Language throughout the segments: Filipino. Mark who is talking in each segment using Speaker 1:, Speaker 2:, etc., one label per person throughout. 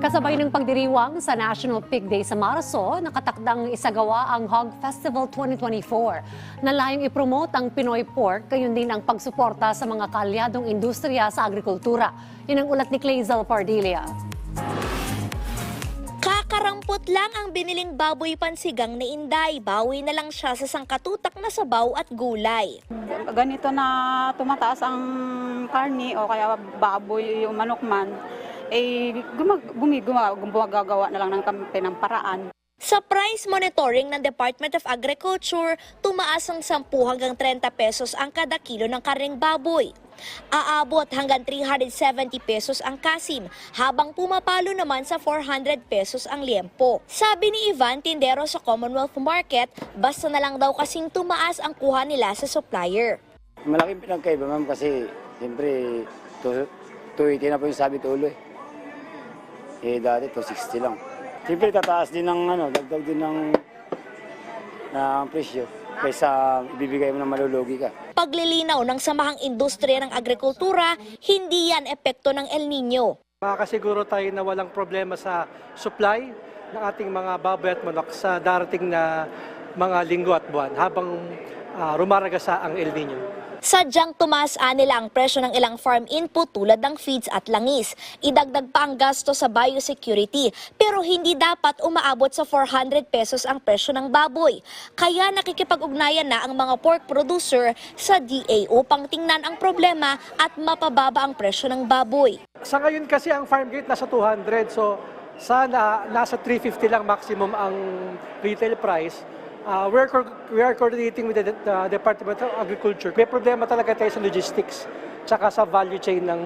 Speaker 1: Kasabay ng pagdiriwang sa National Pig Day sa Marso, nakatakdang isagawa ang Hog Festival 2024 na layong ipromote ang Pinoy pork, gayon din ang pagsuporta sa mga kaalyadong industriya sa agrikultura. Yan ang ulat ni Clazel Pardilia.
Speaker 2: Kakarampot lang ang biniling baboy pansigang ni Inday. Bawi na lang siya sa sangkatutak na sabaw at gulay.
Speaker 3: ganito na tumataas ang karni o kaya baboy yung manok man, eh gumag, gumagawa na lang ng kampi ng paraan.
Speaker 2: Sa price monitoring ng Department of Agriculture, tumaas ang 10 hanggang 30 pesos ang kada kilo ng karning baboy. Aabot hanggang 370 pesos ang kasim, habang pumapalo naman sa 400 pesos ang liempo. Sabi ni Ivan Tindero sa Commonwealth Market, basta na lang daw kasing tumaas ang kuha nila sa supplier.
Speaker 4: Malaking pinagkaiba ma'am kasi siyempre 280 na po yung sabit ulo eh. Dati 260 lang. Siyempre tataas din ng ano, dagdag din ng ng presyo kaysa ibibigay mo ng malulugi ka.
Speaker 2: Paglilinaw ng samahang industriya ng agrikultura, hindi yan epekto ng El Nino.
Speaker 5: Makakasiguro tayo na walang problema sa supply ng ating mga baboy at manok sa darating na mga linggo at buwan habang ah, rumaragasa ang El Nino.
Speaker 2: Sadyang tumaas nila ang presyo ng ilang farm input tulad ng feeds at langis. Idagdag pa ang gasto sa biosecurity pero hindi dapat umaabot sa 400 pesos ang presyo ng baboy. Kaya nakikipag-ugnayan na ang mga pork producer sa DA upang tingnan ang problema at mapababa ang presyo ng baboy.
Speaker 5: Sa ngayon kasi ang farm gate nasa 200 so sana nasa 350 lang maximum ang retail price. Ah, we're, co- we are coordinating with the, the Department of Agriculture. May problema talaga tayo sa logistics tsaka sa value chain ng,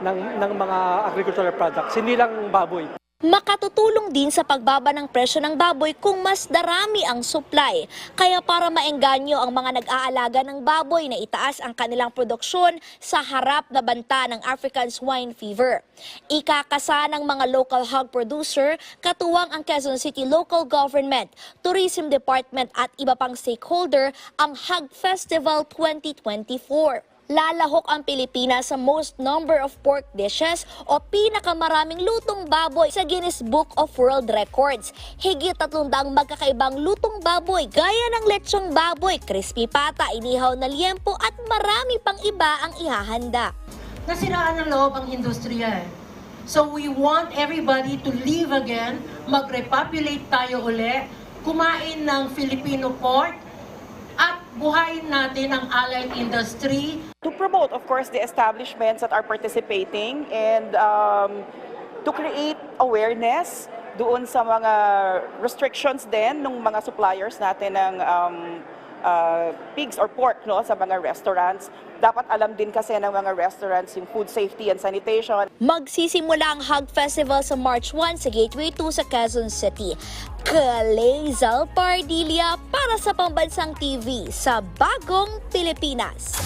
Speaker 5: ng, ng mga agricultural products, hindi lang baboy.
Speaker 2: Makatutulong din sa pagbaba ng presyo ng baboy kung mas darami ang supply. Kaya para maengganyo ang mga nag-aalaga ng baboy na itaas ang kanilang produksyon sa harap na banta ng African swine fever. Ikakasa ng mga local hog producer, katuwang ang Quezon City Local Government, Tourism Department at iba pang stakeholder ang Hog Festival 2024 lalahok ang Pilipinas sa most number of pork dishes o pinakamaraming lutong baboy sa Guinness Book of World Records. Higit tatlong magkakaibang lutong baboy gaya ng lechong baboy, crispy pata, inihaw na liempo at marami pang iba ang ihahanda.
Speaker 6: nasiraan ng loob ang industriya. eh. So we want everybody to live again, mag-repopulate tayo uli, kumain ng Filipino pork, at buhayin natin ang allied industry.
Speaker 7: Promote, of course, the establishments that are participating and um, to create awareness doon sa mga restrictions din ng mga suppliers natin ng um, uh, pigs or pork no, sa mga restaurants. Dapat alam din kasi ng mga restaurants yung food safety and sanitation.
Speaker 2: Magsisimula ang Hog Festival sa March 1 sa Gateway 2 sa Quezon City. Kalezal Pardilia para sa Pambansang TV sa Bagong Pilipinas.